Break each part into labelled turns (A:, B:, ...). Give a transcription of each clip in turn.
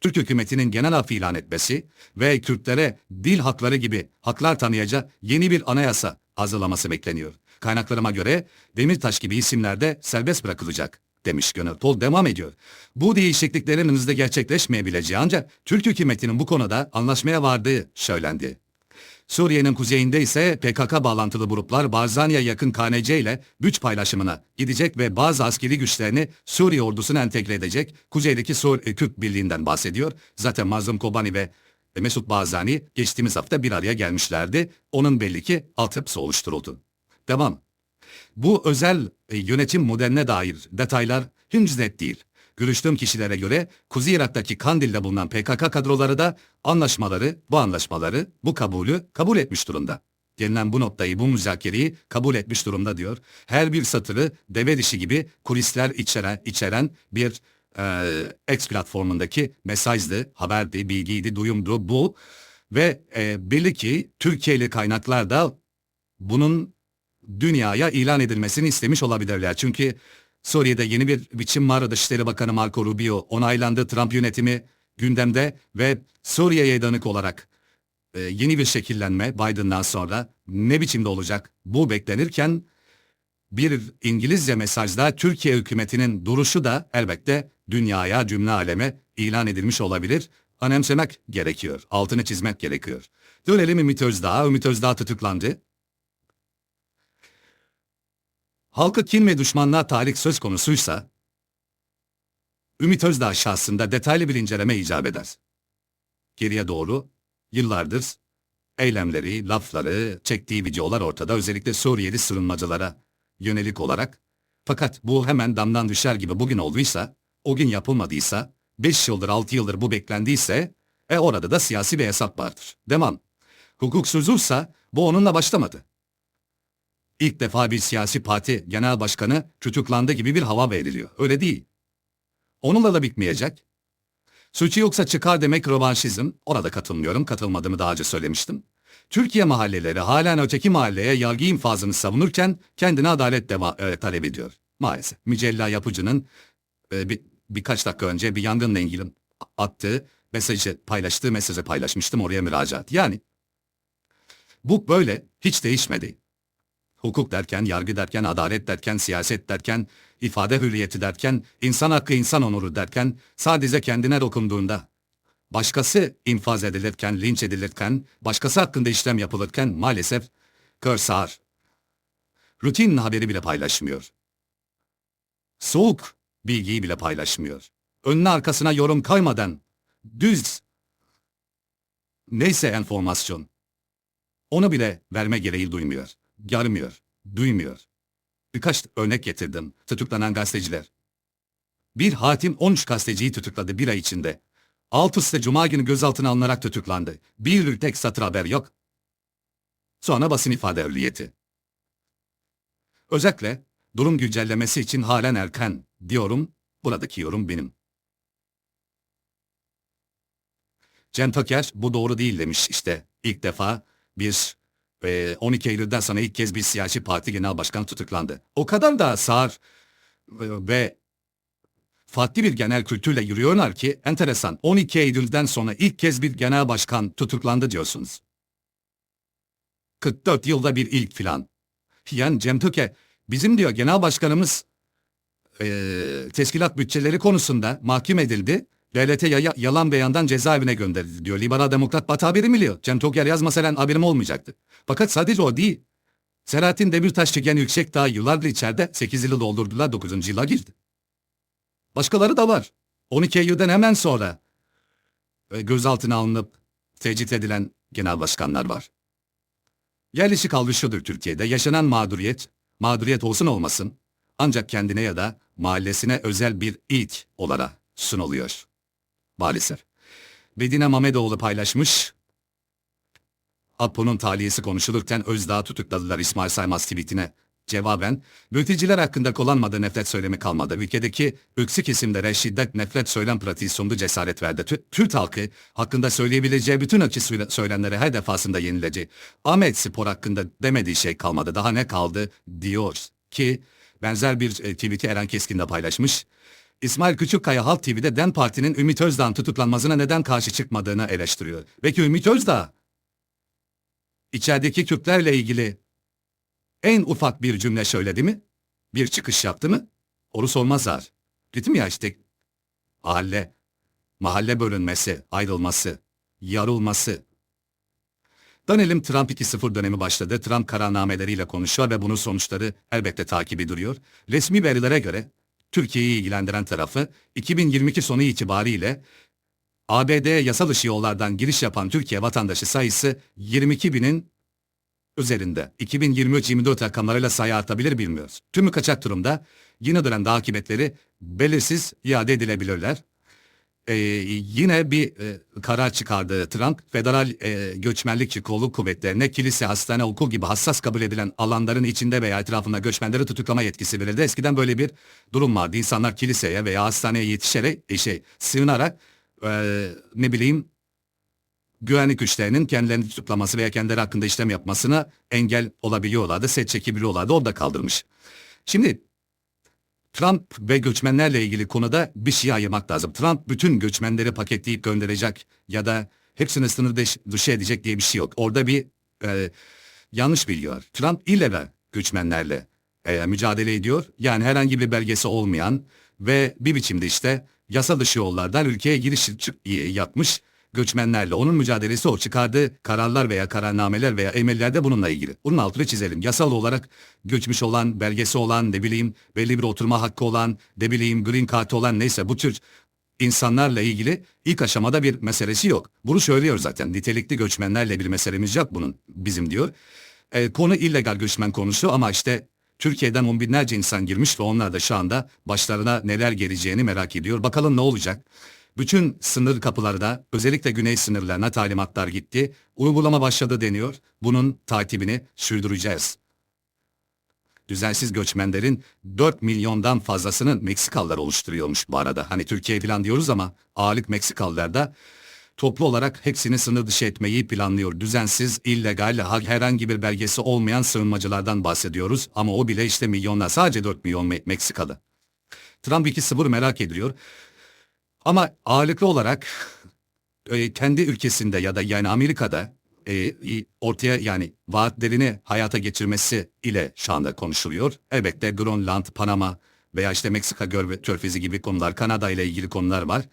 A: Türk hükümetinin genel af ilan etmesi ve Kürtlere dil hakları gibi haklar tanıyacak yeni bir anayasa hazırlaması bekleniyor. Kaynaklarıma göre Demirtaş gibi isimler de serbest bırakılacak demiş Gönül Tol devam ediyor. Bu değişikliklerin hızla gerçekleşmeyebileceği ancak Türk hükümetinin bu konuda anlaşmaya vardığı söylendi. Suriye'nin kuzeyinde ise PKK bağlantılı gruplar Barzani'ye yakın KNC ile güç paylaşımına gidecek ve bazı askeri güçlerini Suriye ordusuna entegre edecek kuzeydeki Sur e, Kürt Birliği'nden bahsediyor. Zaten Mazlum Kobani ve Mesut Barzani geçtiğimiz hafta bir araya gelmişlerdi. Onun belli ki altyapısı oluşturuldu. Devam. Bu özel e, yönetim modeline dair detaylar henüz net değil. Görüştüğüm kişilere göre Kuzey Irak'taki Kandil'de bulunan PKK kadroları da anlaşmaları, bu anlaşmaları, bu kabulü kabul etmiş durumda. Gelinen bu noktayı, bu müzakereyi kabul etmiş durumda diyor. Her bir satırı deve dişi gibi kulisler içeren, içeren bir e, X platformundaki mesajdı, haberdi, bilgiydi, duyumdu bu. Ve e, belli ki Türkiye'li kaynaklar da bunun dünyaya ilan edilmesini istemiş olabilirler. Çünkü Suriye'de yeni bir biçim var. Dışişleri Bakanı Marco Rubio onaylandı. Trump yönetimi gündemde ve Suriye'ye dönük olarak e, yeni bir şekillenme Biden'dan sonra ne biçimde olacak bu beklenirken bir İngilizce mesajda Türkiye hükümetinin duruşu da elbette dünyaya cümle aleme ilan edilmiş olabilir. Önemsemek gerekiyor. Altını çizmek gerekiyor. Dönelim Ümit Özdağ. Ümit Özdağ tutuklandı. Halka kin ve düşmanlığa tahrik söz konusuysa, Ümit Özdağ şahsında detaylı bir inceleme icap eder. Geriye doğru, yıllardır eylemleri, lafları, çektiği videolar ortada özellikle Suriyeli sığınmacılara yönelik olarak. Fakat bu hemen damdan düşer gibi bugün olduysa, o gün yapılmadıysa, 5 yıldır 6 yıldır bu beklendiyse, e orada da siyasi bir hesap vardır. Devam. Hukuksuzluksa bu onunla başlamadı ilk defa bir siyasi parti genel başkanı tutuklandı gibi bir hava veriliyor. Öyle değil. Onunla da bitmeyecek. Suçu yoksa çıkar demek rövanşizm. Orada katılmıyorum. Katılmadığımı daha önce söylemiştim. Türkiye mahalleleri halen öteki mahalleye yargı infazını savunurken kendine adalet deva e, talep ediyor. Maalesef. Mücella Yapıcı'nın e, bir, birkaç dakika önce bir yangınla ilgili attığı mesajı paylaştığı mesajı paylaşmıştım oraya müracaat. Yani bu böyle hiç değişmedi. Hukuk derken, yargı derken, adalet derken, siyaset derken, ifade hürriyeti derken, insan hakkı, insan onuru derken, sadece kendine dokunduğunda, başkası infaz edilirken, linç edilirken, başkası hakkında işlem yapılırken maalesef kör sağır. Rutin haberi bile paylaşmıyor. Soğuk bilgiyi bile paylaşmıyor. Önüne arkasına yorum koymadan, düz, neyse enformasyon, onu bile verme gereği duymuyor görmüyor, duymuyor. Birkaç örnek getirdim. Tutuklanan gazeteciler. Bir hatim 13 gazeteciyi tutukladı bir ay içinde. Altısı da cuma günü gözaltına alınarak tutuklandı. Bir tek satır haber yok. Sonra basın ifade hürriyeti. Özellikle durum güncellemesi için halen erken diyorum. Buradaki yorum benim. Cem Toker bu doğru değil demiş işte. İlk defa bir ve 12 Eylül'den sonra ilk kez bir siyasi parti genel başkanı tutuklandı. O kadar da sağır ve farklı bir genel kültürle yürüyorlar ki enteresan 12 Eylül'den sonra ilk kez bir genel başkan tutuklandı diyorsunuz. 44 yılda bir ilk filan. Yani Cem Tüke bizim diyor genel başkanımız e, teşkilat bütçeleri konusunda mahkum edildi Devlete yaya, yalan beyandan cezaevine gönderildi diyor. Liberal Demokrat Batı haberi biliyor. Cem Toker yazmasalar haberim olmayacaktı. Fakat sadece o değil. Selahattin Demirtaş çeken Yüksekdağ yıllardır içeride 8 yılı doldurdular 9. yıla girdi. Başkaları da var. 12 Eylül'den hemen sonra e, gözaltına alınıp tecrit edilen genel başkanlar var. Yerleşik algı Türkiye'de. Yaşanan mağduriyet, mağduriyet olsun olmasın ancak kendine ya da mahallesine özel bir ilk olarak sunuluyor maalesef. Bedine Mamedoğlu paylaşmış. Apo'nun taliyesi konuşulurken Özdağ tutukladılar İsmail Saymaz tweetine. Cevaben, mülteciler hakkında kullanmadığı nefret söylemi kalmadı. Ülkedeki ırkçı kesimlere şiddet nefret söylem pratiği sundu cesaret verdi. Tü Türk halkı hakkında söyleyebileceği bütün ırkçı söylemleri her defasında yeniledi. Ahmet Spor hakkında demediği şey kalmadı. Daha ne kaldı diyor ki benzer bir e, tweet'i Eren Keskin de paylaşmış. İsmail Küçükkaya Halk TV'de DEM Parti'nin Ümit Özdağ'ın tutuklanmasına neden karşı çıkmadığını eleştiriyor. Peki Ümit Özdağ içerideki Kürtlerle ilgili en ufak bir cümle söyledi mi? Bir çıkış yaptı mı? Onu sormazlar. Dedim ya işte mahalle, mahalle bölünmesi, ayrılması, yarılması. Dönelim Trump 2.0 dönemi başladı. Trump kararnameleriyle konuşuyor ve bunun sonuçları elbette takibi duruyor. Resmi verilere göre Türkiye'yi ilgilendiren tarafı 2022 sonu itibariyle ABD'ye yasal dışı yollardan giriş yapan Türkiye vatandaşı sayısı 22 binin üzerinde. 2023-24 rakamlarıyla sayı artabilir bilmiyoruz. Tümü kaçak durumda yine dönemde akıbetleri belirsiz iade edilebilirler. Ee, yine bir e, karar çıkardı Trump, federal e, göçmenlik kolluk kuvvetlerine kilise, hastane, okul gibi hassas kabul edilen alanların içinde veya etrafında göçmenleri tutuklama yetkisi verildi. Eskiden böyle bir durum vardı. İnsanlar kiliseye veya hastaneye yetişerek, e, şey, sığınarak e, ne bileyim güvenlik güçlerinin kendilerini tutuklaması veya kendileri hakkında işlem yapmasına engel olabiliyorlardı, set çekebiliyorlardı. O da kaldırmış. Şimdi Trump ve göçmenlerle ilgili konuda bir şey ayırmak lazım. Trump bütün göçmenleri paketleyip gönderecek ya da hepsini sınır dışı- edecek diye bir şey yok. Orada bir e, yanlış biliyor. Trump illegal göçmenlerle e, mücadele ediyor. Yani herhangi bir belgesi olmayan ve bir biçimde işte yasa dışı yollardan ülkeye giriş yapmış göçmenlerle. Onun mücadelesi o. Çıkardığı kararlar veya kararnameler veya emirler de bununla ilgili. Bunun altını çizelim. Yasal olarak göçmüş olan, belgesi olan, ne bileyim belli bir oturma hakkı olan, ne bileyim green card olan neyse bu tür insanlarla ilgili ilk aşamada bir meselesi yok. Bunu söylüyor zaten. Nitelikli göçmenlerle bir meselemiz yok bunun bizim diyor. E, konu illegal göçmen konusu ama işte Türkiye'den on binlerce insan girmiş ve onlar da şu anda başlarına neler geleceğini merak ediyor. Bakalım ne olacak? Bütün sınır kapılarda özellikle güney sınırlarına talimatlar gitti. Uygulama başladı deniyor. Bunun takibini sürdüreceğiz. Düzensiz göçmenlerin 4 milyondan fazlasını Meksikalılar oluşturuyormuş bu arada. Hani Türkiye falan diyoruz ama ağırlık Meksikalılar da toplu olarak hepsini sınır dışı etmeyi planlıyor. Düzensiz, illegal, ha- herhangi bir belgesi olmayan sığınmacılardan bahsediyoruz. Ama o bile işte milyonlar, sadece 4 milyon Me- Meksikalı. Trump 2-0 merak ediliyor. Ama ağırlıklı olarak e, kendi ülkesinde ya da yani Amerika'da e, ortaya yani vaatlerini hayata geçirmesi ile şu anda konuşuluyor. Elbette Grönland, Panama veya işte Meksika Körfezi gibi konular, Kanada ile ilgili konular var.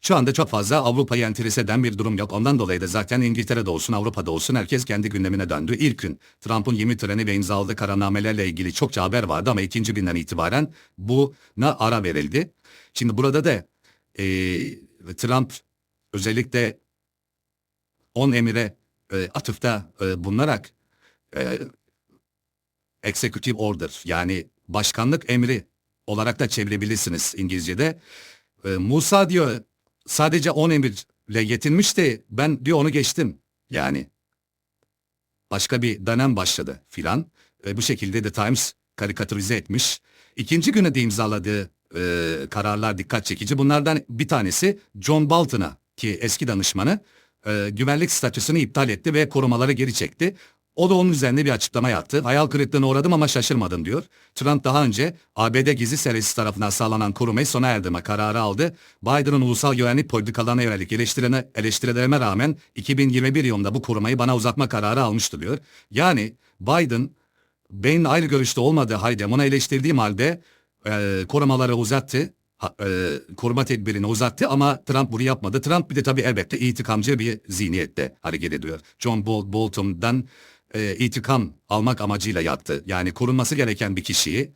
A: Şu anda çok fazla Avrupa'yı enterese eden bir durum yok. Ondan dolayı da zaten İngiltere'de olsun, Avrupa'da olsun herkes kendi gündemine döndü. İlk gün Trump'ın yemin töreni ve imzaladığı kararnamelerle ilgili çokça haber vardı ama ikinci günden itibaren buna ara verildi. Şimdi burada da e, Trump özellikle 10 emire e, atıfta e, bulunarak e, executive order yani başkanlık emri olarak da çevirebilirsiniz İngilizce'de. E, Musa diyor sadece 10 emirle yetinmiş de ben diyor onu geçtim. Yani başka bir dönem başladı filan. E, bu şekilde The Times karikatürize etmiş. İkinci güne de imzaladığı e, kararlar dikkat çekici. Bunlardan bir tanesi John Bolton'a ki eski danışmanı e, güvenlik statüsünü iptal etti ve korumaları geri çekti. O da onun üzerine bir açıklama yaptı. Hayal kırıklığına uğradım ama şaşırmadım diyor. Trump daha önce ABD gizli servisi tarafından sağlanan korumayı sona erdirme kararı aldı. Biden'ın ulusal güvenlik politikalarına yönelik eleştirene, eleştirilerime rağmen 2021 yılında bu korumayı bana uzatma kararı almıştı diyor. Yani Biden benim ayrı görüşte olmadığı halde ona eleştirdiğim halde e, korumaları uzattı. Ha, e, koruma tedbirini uzattı ama Trump bunu yapmadı. Trump bir de tabii elbette intikamcı bir zihniyette hareket ediyor. John Bol Bolton'dan e, intikam almak amacıyla yaptı. Yani korunması gereken bir kişiyi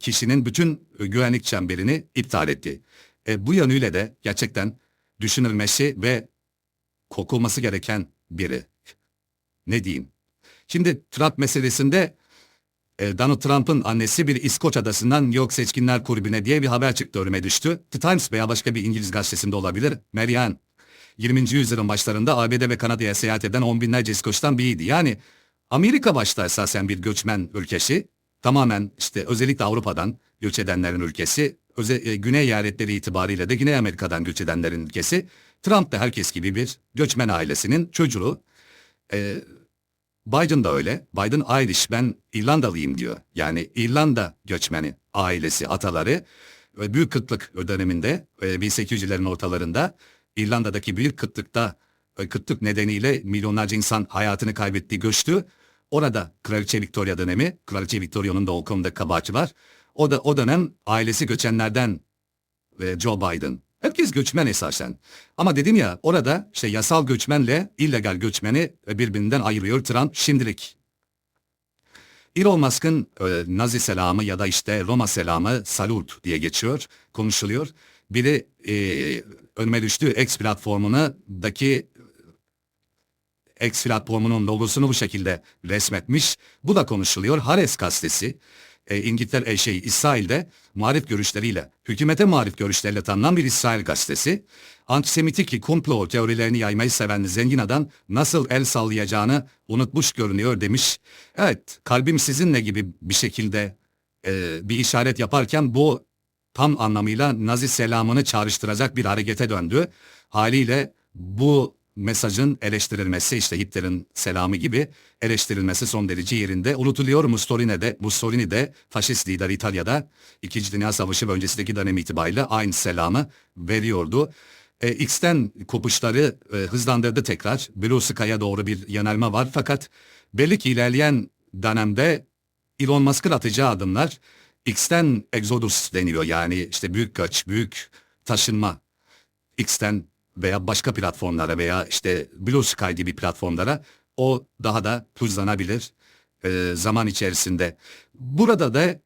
A: kişinin bütün güvenlik çemberini iptal etti. E, bu yönüyle de gerçekten düşünülmesi ve kokulması gereken biri. Ne diyeyim? Şimdi Trump meselesinde e, Donald Trump'ın annesi bir İskoç adasından New York Seçkinler Kulübü'ne diye bir haber çıktı önüme düştü. The Times veya başka bir İngiliz gazetesinde olabilir. Marianne 20. yüzyılın başlarında ABD ve Kanada'ya seyahat eden on binlerce İskoç'tan biriydi. Yani Amerika başta esasen bir göçmen ülkesi. Tamamen işte özellikle Avrupa'dan göç edenlerin ülkesi. Öze, e, güney eyaletleri itibariyle de Güney Amerika'dan göç edenlerin ülkesi. Trump da herkes gibi bir göçmen ailesinin çocuğu. E, Biden da öyle. Biden Irish, ben İrlandalıyım diyor. Yani İrlanda göçmeni, ailesi, ataları. e, büyük kıtlık döneminde e, 1800'lerin ortalarında İrlanda'daki büyük kıtlıkta e, kıtlık nedeniyle milyonlarca insan hayatını kaybetti, göçtü. Orada Kraliçe Victoria dönemi, Kraliçe Victoria'nın da o konuda kabahati var. O da o dönem ailesi göçenlerden ve Joe Biden. Herkes göçmen esasen. Ama dedim ya orada işte yasal göçmenle illegal göçmeni birbirinden ayırıyor Trump şimdilik. Elon Musk'ın e, Nazi selamı ya da işte Roma selamı Salut diye geçiyor, konuşuluyor. Biri e, önüme düştüğü X platformunundaki X platformunun logosunu bu şekilde resmetmiş. Bu da konuşuluyor. Hares gazetesi e, İngiltere e, şey İsrail'de muhalif görüşleriyle, hükümete muhalif görüşleriyle tanınan bir İsrail gazetesi, antisemitik komplo teorilerini yaymayı seven zengin adam nasıl el sallayacağını unutmuş görünüyor demiş. Evet, kalbim sizinle gibi bir şekilde e, bir işaret yaparken bu tam anlamıyla Nazi selamını çağrıştıracak bir harekete döndü. Haliyle bu mesajın eleştirilmesi işte Hitler'in selamı gibi eleştirilmesi son derece yerinde. Unutuluyor Mussolini de, Mussolini de faşist lider İtalya'da İkinci Dünya Savaşı ve öncesindeki dönem itibariyle aynı selamı veriyordu. E, X'ten kopuşları e, hızlandırdı tekrar. Belosika'ya doğru bir yönelme var fakat belli ki ilerleyen dönemde Elon Musk'ın atacağı adımlar X'ten exodus deniyor yani işte büyük göç, büyük taşınma X'ten veya başka platformlara veya işte Blue Sky gibi platformlara o daha da hızlanabilir e, zaman içerisinde. Burada da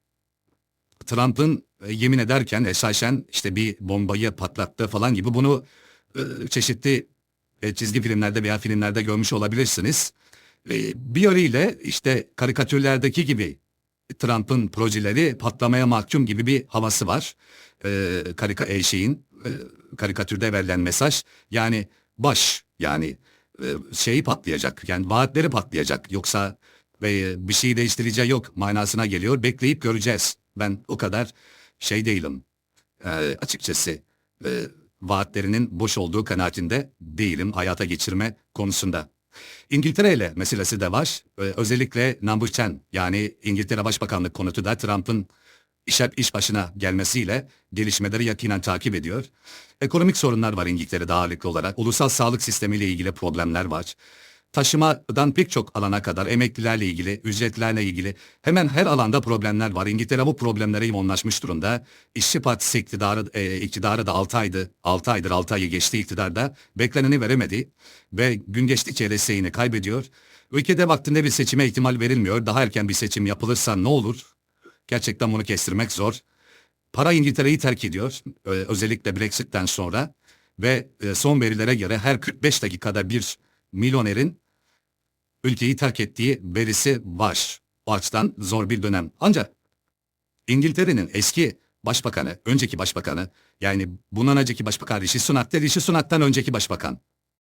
A: Trump'ın e, yemin ederken esasen işte bir bombayı patlattı falan gibi bunu e, çeşitli e, çizgi filmlerde veya filmlerde görmüş olabilirsiniz. E, bir yönüyle işte karikatürlerdeki gibi Trump'ın projeleri patlamaya mahkum gibi bir havası var. E, karika e, şeyin e, karikatürde verilen mesaj yani baş yani e, şeyi patlayacak yani vaatleri patlayacak yoksa ve bir şey değiştireceği yok manasına geliyor bekleyip göreceğiz. Ben o kadar şey değilim e, açıkçası e, vaatlerinin boş olduğu kanaatinde değilim hayata geçirme konusunda. İngiltere ile meselesi de var. Ee, özellikle number 10 yani İngiltere Başbakanlık konutu da Trump'ın iş, iş başına gelmesiyle gelişmeleri yakinen takip ediyor. Ekonomik sorunlar var İngiltere'de ağırlıklı olarak. Ulusal sağlık sistemiyle ilgili problemler var. Taşımadan pek çok alana kadar emeklilerle ilgili, ücretlerle ilgili hemen her alanda problemler var. İngiltere bu problemlere yoğunlaşmış durumda. İşçi Partisi iktidarı, e, iktidarı da 6 aydı, 6 aydır 6 ayı geçti iktidarda. Bekleneni veremedi ve gün geçtikçe desteğini kaybediyor. Ülkede vaktinde bir seçime ihtimal verilmiyor. Daha erken bir seçim yapılırsa ne olur? Gerçekten bunu kestirmek zor. Para İngiltere'yi terk ediyor. Ee, özellikle Brexit'ten sonra. Ve e, son verilere göre her 45 dakikada bir milyonerin ülkeyi terk ettiği verisi var. O açıdan zor bir dönem. Ancak İngiltere'nin eski başbakanı, önceki başbakanı, yani bundan önceki başbakan Rishi Sunak da Rishi Sunak'tan önceki başbakan.